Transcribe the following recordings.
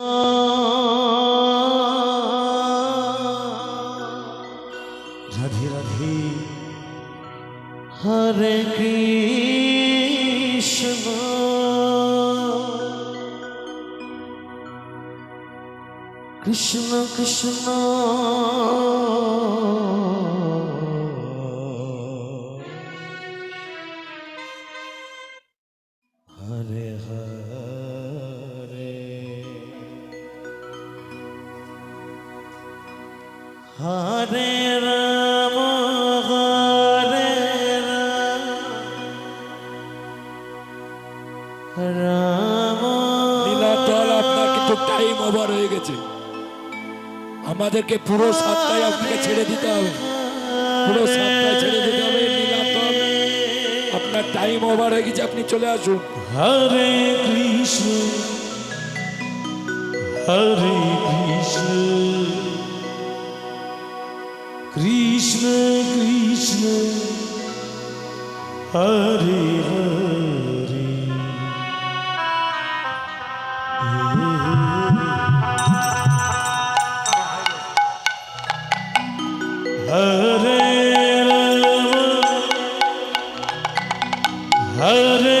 রাধে রাধে। হরে কৃষ্ণ। কৃষ্ণ কৃষ্ণ। হরে রাম হরে রাম। রাম। নীলাচল আপনার কিন্তু time over হয়ে গেছে। আমাদেরকে পুরো সাতটায় আপনাকে ছেড়ে দিতে হবে। পুরো সাতটায় ছেড়ে দিতে হবে নীলাচল আপনার টাইম ওভার হয়ে গেছে আপনি চলে আসুন। হরে কৃষ্ণ হরে কৃষ্ণ। কৃষ্ণ হরে হরে হরে রাম হরে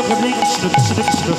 কৃষ্ণ কৃষ্ণ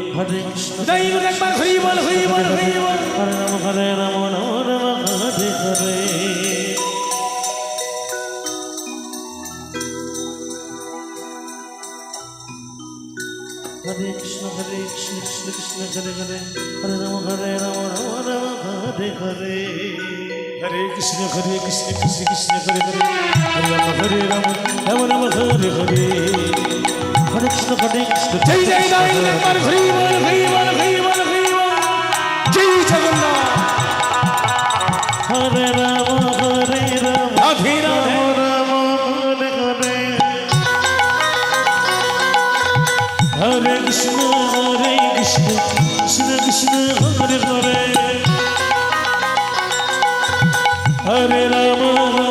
হরে কৃষ্ণ একবার হরি বল হরি বল হরি বল। হরে রাম হরে রাম রাম রাম হরে হরে হরে কৃষ্ণ হরে কৃষ্ণ কৃষ্ণ কৃষ্ণ হরে হরে। হরে রাম হরে রাম রাম রাম হরে হরে হরে কৃষ্ণ হরে কৃষ্ণ কৃষ্ণ কৃষ্ণ হরে হরে। হরে রাম হরে রাম রাম রাম হরে হরে কৃষ্ণ হরে কৃষ্ণ জয় জয় একবার হরি বল হরি বল হরি বল হরি বল। জয় জগন্নাথ। হরে রাম হরে রাম। রাধে রাধে। রাম হরে হরে। হরে কৃষ্ণ হরে কৃষ্ণ। কৃষ্ণ কৃষ্ণ হরে হরে। হরে রাম হরে